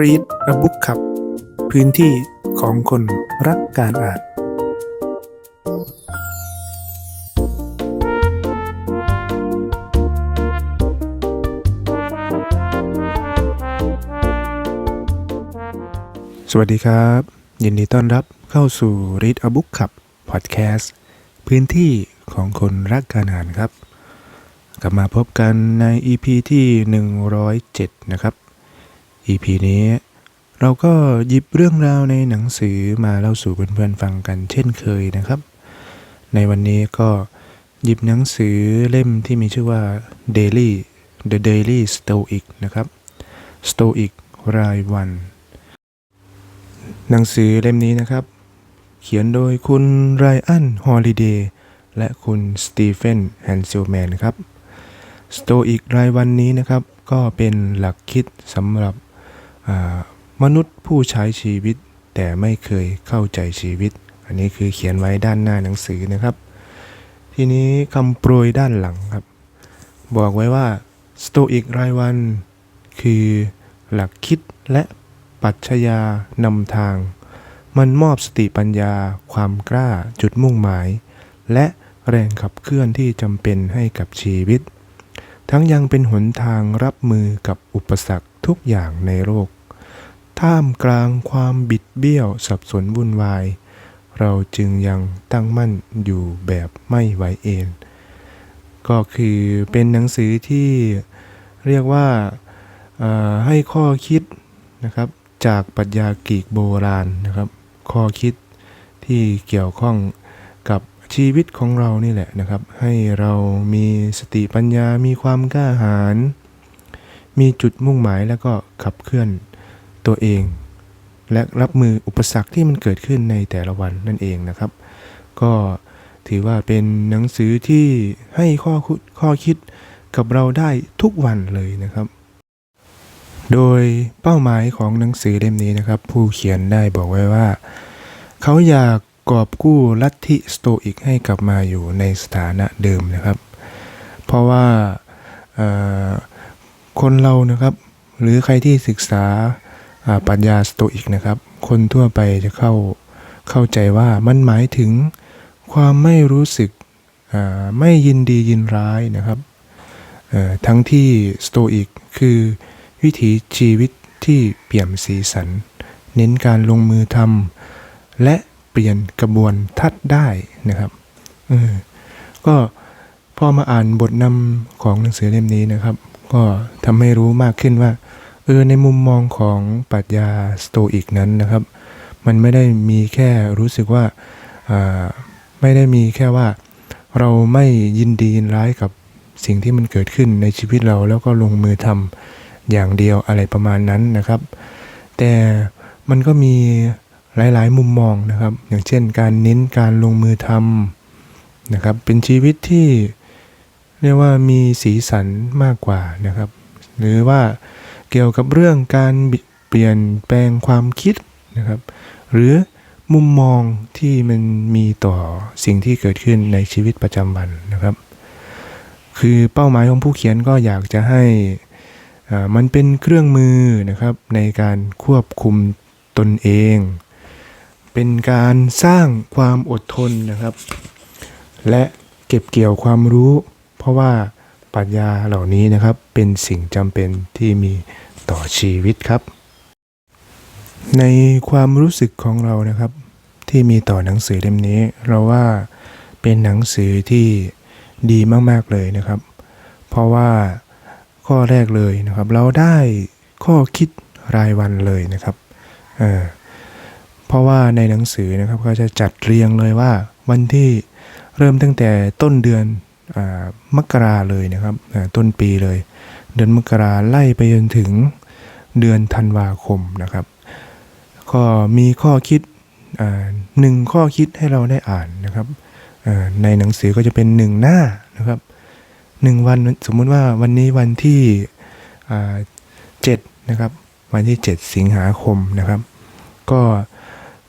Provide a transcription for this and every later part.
Read a Book ครับ พื้นที่ของคนรักการอ่านสวัสดีครับ ยินดีต้อนรับเข้าสู่ Read a Book ครับพอดแคสต์พื้นที่ของคนรักการอ่านครับ กลับมาพบกันใน EP ที่ 107 นะครับ EP นี้เราก็หยิบเรื่องราวในหนังสือมาเล่าสู่เพื่อนๆฟังกันเช่นเคยนะครับ ในวันนี้ก็หยิบหนังสือเล่มที่มีชื่อว่า Daily The Daily Stoic นะครับ Stoic รายวัน หนังสือเล่มนี้นะครับ เขียนโดยคุณไรอัน ฮอลิเดย์ และคุณสตีเฟน แฮนเซลแมนครับสโตอิกรายวันนี้นะครับ ก็เป็นหลักคิดสำหรับ มนุษย์ผู้ใช้ชีวิต แต่ไม่เคยเข้าใจชีวิต อันนี้คือเขียนไว้ด้านหน้าหนังสือนะครับ ทีนี้คำโปรยด้านหลังครับ บอกไว้ว่าสโตอิกรายวัน คือหลักคิดและปรัชญานำทาง มันมอบสติปัญญา ความกล้าจุดมุ่งหมาย และแรงขับเคลื่อนที่จำเป็นให้กับชีวิต ทั้งยังเป็นหนทางรับมือกับอุปสรรคทุกอย่างในโลก ท่ามกลางความบิดเบี้ยวสับสนวุ่นวาย เราจึงยังตั้งมั่นอยู่แบบไม่ไหวเองก็คือเป็นหนังสือที่เรียกว่าให้ข้อคิดนะครับจากปรัชญากรีกโบราณนะครับ ข้อคิดที่เกี่ยวข้องกับชีวิตของเรานี่แหละนะครับ ให้เรามีสติปัญญามีความกล้าหาญมีจุดมุ่งหมายแล้วก็ขับเคลื่อน ตัวเอง และรับมืออุปสรรคที่มันเกิดขึ้นในแต่ละวันนั่นเองนะครับ ก็ถือว่าเป็นหนังสือที่ให้ข้อคุข้อคิดกับเราได้ทุกวันเลยนะครับ โดยเป้าหมายของหนังสือเล่มนี้นะครับ ผู้เขียนได้บอกไว้ว่า เขาอยากกอบกู้ลัทธิสโตอิกให้กลับมาอยู่ในสถานะเดิมนะครับ เพราะว่าคนเรานะครับ หรือใครที่ศึกษา ปรัชญาสโตอิกนะครับ คนทั่วไปจะเข้าเข้าใจว่ามันหมายถึงความไม่รู้สึกไม่ยินดียินร้ายนะครับทั้งที่สโตอิกคือวิถีชีวิตที่เปี่ยมสีสัน เน้นการลงมือทำและเปลี่ยนกระบวนทัศน์ได้นะครับก็พอมาอ่านบทนำของหนังสือเล่มนี้นะครับ ก็ทำให้รู้มากขึ้นว่า เออในมุมมองของปรัชญาสโตอิกนั้นนะครับ มันไม่ได้มีแค่รู้สึกว่าไม่ได้มีแค่ว่าเราไม่ยินดียินร้ายกับสิ่งที่มันเกิดขึ้นในชีวิตเราแล้วก็ลงมือทำอย่างเดียวอะไรประมาณนั้นนะครับ แต่มันก็มีหลาย ๆ มุมมองนะครับ อย่างเช่น การเน้นการลงมือทำนะครับ เป็นชีวิตที่เรียกว่ามีสีสันมากกว่านะครับ หรือว่า เกี่ยวกับเรื่องการเปลี่ยนแปลงความคิดนะครับ หรือมุมมองที่มันมีต่อสิ่งที่เกิดขึ้นในชีวิตประจำวันนะครับ คือเป้าหมายของผู้เขียนก็อยากจะให้อ่ามันเป็นเครื่องมือนะครับในการควบคุมตนเอง เป็นการสร้างความอดทนนะครับ และเก็บเกี่ยวความรู้ เพราะว่า ปรัชญาเหล่านี้นะครับ เป็นสิ่งจำเป็นที่มีต่อชีวิตครับ ในความรู้สึกของเรานะครับ ที่มีต่อหนังสือเล่มนี้ เราว่าเป็นหนังสือที่ดีมาก ๆ เลยนะครับ เพราะว่าข้อแรกเลยนะครับ เราได้ข้อคิดรายวันเลยนะครับเเพราะว่าในหนังสือนะครับก็จะจัดเรียงเลยว่าวันที่เริ่มตั้งแต่ต้นเดือน มกราเลยนะครับต้นปีเลย เดือนมกราไล่ไปจนถึงเดือนธันวาคมนะครับ ก็มีข้อคิดหนึ่งข้อคิดให้เราได้อ่านนะครับในหนังสือก็จะเป็นหนึ่งหน้านะครับหนึ่งวันสมมุติว่าวันนี้วันที่เจ็ดนะครับ วันที่ 7 สิงหาคมนะครับ ก็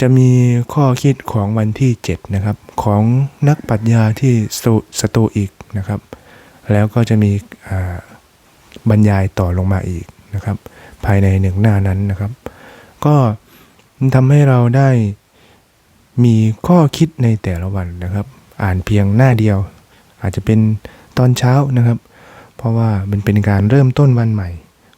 จะมีข้อคิดของวันที่ 7 นะครับ ของนักปรัชญาที่สตสโตอิกนะครับ แล้วก็จะมีอ่าบรรยายต่อลงมาอีกนะครับ ภายในหนึ่งหน้านั้นนะครับ ก็ทำให้เราได้มีข้อคิดในแต่ละวันนะครับ อ่านเพียงหน้าเดียว อาจจะเป็นตอนเช้านะครับ เพราะว่ามันเป็นการเริ่มต้นวันใหม่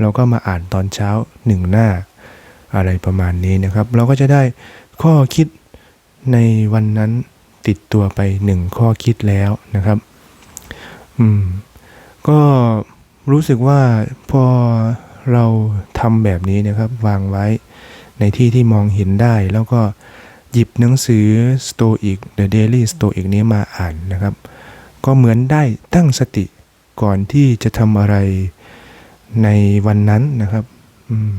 เราก็มาอ่านตอนเช้าหนึ่งหน้าอะไรประมาณนี้นะครับ เราก็จะได้ ข้อคิดในวันนั้นติดตัวไปหนึ่งข้อคิดแล้วนะครับ อืม ก็รู้สึกว่าพอเราทำแบบนี้นะครับ วางไว้ในที่ที่มองเห็นได้ แล้วก็หยิบหนังสือ Stoic The Daily Stoic นี้มาอ่านนะครับ ก็เหมือนได้ตั้งสติก่อนที่จะทำอะไรในวันนั้นนะครับอืม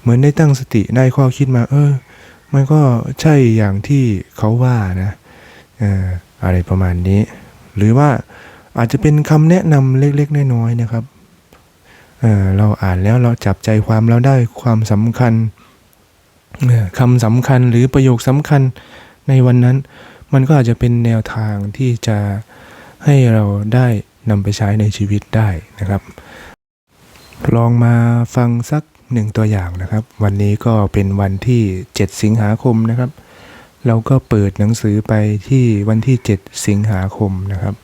เหมือนได้ตั้งสติได้ข้อคิดมา เออ มันก็ใช่อย่างที่เขาว่านะอะไรประมาณนี้ หรือว่าอาจจะเป็นคำแนะนำเล็กๆน้อยๆนะครับเเราอ่านแล้วเราจับใจความเราได้ความสำคัญคำสำคัญหรือประโยคสำคัญในวันนั้น มันก็อาจจะเป็นแนวทางที่จะให้เราได้นำไปใช้ในชีวิตได้นะครับ ลองมาฟังสัก หนึ่งตัวอย่างนะครับ วันนี้ก็เป็นวันที่ 7 สิงหาคมนะครับ เราก็เปิดหนังสือไปที่วันที่ 7 สิงหาคมนะครับ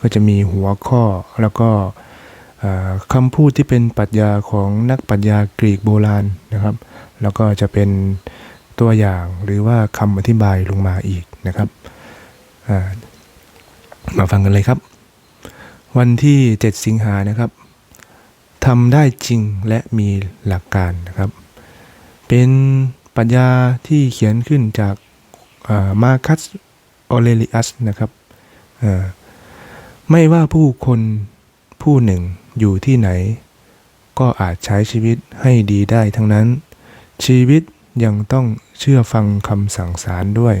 ก็จะมีหัวข้อแล้วก็คำพูดที่เป็นปรัชญาของนักปรัชญากรีกโบราณนะครับ แล้วก็จะเป็นตัวอย่างหรือว่าคำอธิบายลงมาอีกนะครับ มาฟังกันเลยครับ วันที่ 7 สิงหานะครับ ทำได้จริงและมีหลักการนะครับ เป็นปรัชญาที่เขียนขึ้นจากมาคัสออเรลิอัสนะครับ ไม่ว่าผู้คนผู้หนึ่งอยู่ที่ไหน ก็อาจใช้ชีวิตให้ดีได้ทั้งนั้น ชีวิตยังต้องเชื่อฟังคำสั่งสารด้วย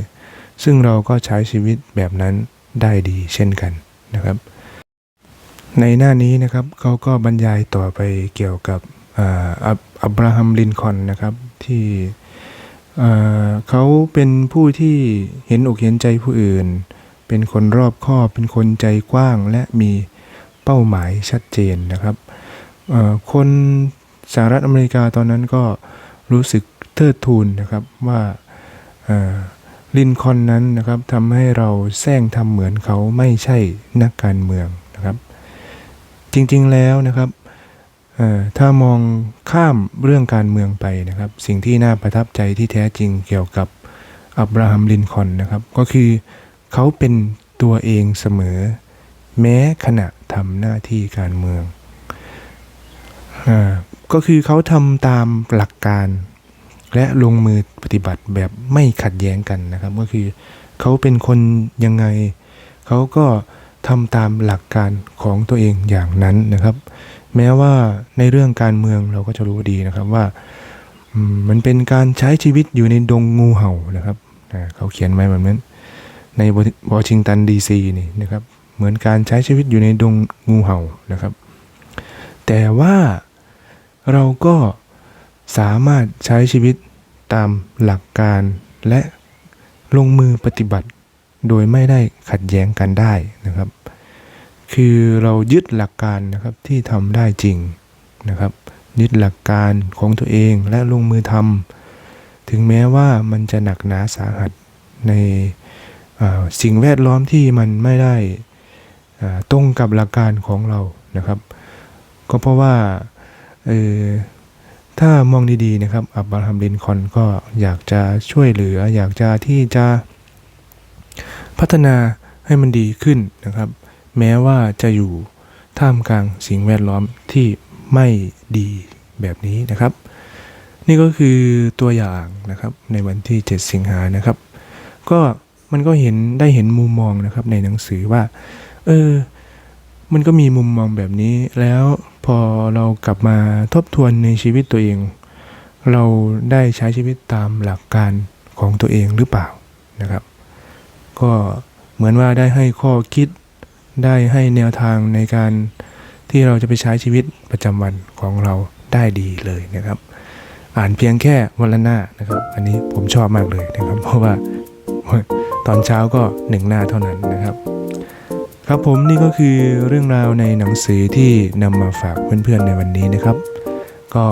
ซึ่งเราก็ใช้ชีวิตแบบนั้นได้ดีเช่นกันนะครับ ในหน้านี้นะครับเขาก็บรรยายต่อไปเกี่ยวกับอับอับราฮัมลินคอนนะครับที่เขาเป็นผู้ที่เห็นอกเห็นใจผู้อื่น เป็นคนรอบคอบเป็นคนใจกว้างและมีเป้าหมายชัดเจนนะครับคนสหรัฐอเมริกาตอนนั้นก็รู้สึกเทิดทูนนะครับว่าลินคอนนั้นนะครับทำให้เราแซงทำเหมือนเขาไม่ใช่นักการเมือง จริงๆแล้วนะครับถ้ามองข้ามเรื่องการเมืองไปนะครับ สิ่งที่น่าประทับใจที่แท้จริงเกี่ยวกับอับราฮัมลินคอนนะครับ ก็คือเขาเป็นตัวเองเสมอ แม้ขณะทำหน้าที่การเมืองอก็คือเขาทำตามหลักการ และลงมือปฏิบัติแบบไม่ขัดแย้งกันนะครับ ก็คือเขาเป็นคนยังไงเขาก็ ทำตามหลักการของตัวเองอย่างนั้นนะครับ แม้ว่าในเรื่องการเมืองเราก็จะรู้ดีนะครับว่ามันเป็นการใช้ชีวิตอยู่ในดงงูเห่านะครับเขาเขียนไว้แบบนั้น ในวอชิงตันดีซีนี่นะครับเหมือนการใช้ชีวิตอยู่ในดงงูเห่านะครับ แต่ว่าเราก็สามารถใช้ชีวิตตามหลักการและลงมือปฏิบัติ โดยไม่ได้ขัดแย้งกันได้นะครับ คือเรายึดหลักการนะครับที่ทำได้จริงนะครับ ยึดหลักการของตัวเองและลงมือทำถึงแม้ว่ามันจะหนักหนาสาหัสในสิ่งแวดล้อมที่มันไม่ได้ตรงกับหลักการของเรานะครับ ก็เพราะว่าถ้ามองดีๆนะครับ อับราฮัมลินคอนก็อยากจะช่วยเหลือ อยากจะที่จะ พัฒนาให้มันดีขึ้นนะครับ แม้ว่าจะอยู่ท่ามกลางสิ่งแวดล้อมที่ไม่ดีแบบนี้นะครับ นี่ก็คือตัวอย่างนะครับในวันที่ 7 สิงหานะครับ ก็มันก็เห็นได้เห็นมุมมองนะครับในหนังสือว่า เออ มันก็มีมุมมองแบบนี้ แล้วพอเรากลับมาทบทวนในชีวิตตัวเอง เราได้ใช้ชีวิตตามหลักการของตัวเองหรือเปล่านะครับ ก็เหมือนว่าได้ให้ข้อคิดได้ให้แนวทางในการที่เราจะไปใช้ชีวิตประจำวันของเราได้ดีเลยนะครับ อ่านเพียงแค่วันละหน้านะครับ อันนี้ผมชอบมากเลยนะครับ เพราะว่าตอนเช้าก็หนึ่งหน้าเท่านั้นนะครับ ครับผมนี่ก็คือเรื่องราวในหนังสือที่นำมาฝากเพื่อนๆในวันนี้นะครับ ก็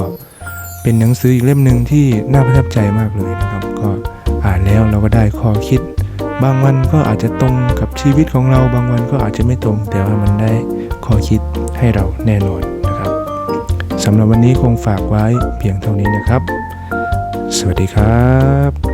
เป็นหนังสืออีกเล่มหนึ่งที่น่าประทับใจมากเลยนะครับ ก็อ่านแล้วเราก็ได้ข้อคิด บางวันก็อาจจะตรงกับชีวิตของเรา บางวันก็อาจจะไม่ตรง แต่ว่ามันได้ข้อคิดให้เราแน่นอนนะครับสำหรับวันนี้คงฝากไว้เพียงเท่านี้นะครับ สวัสดีครับ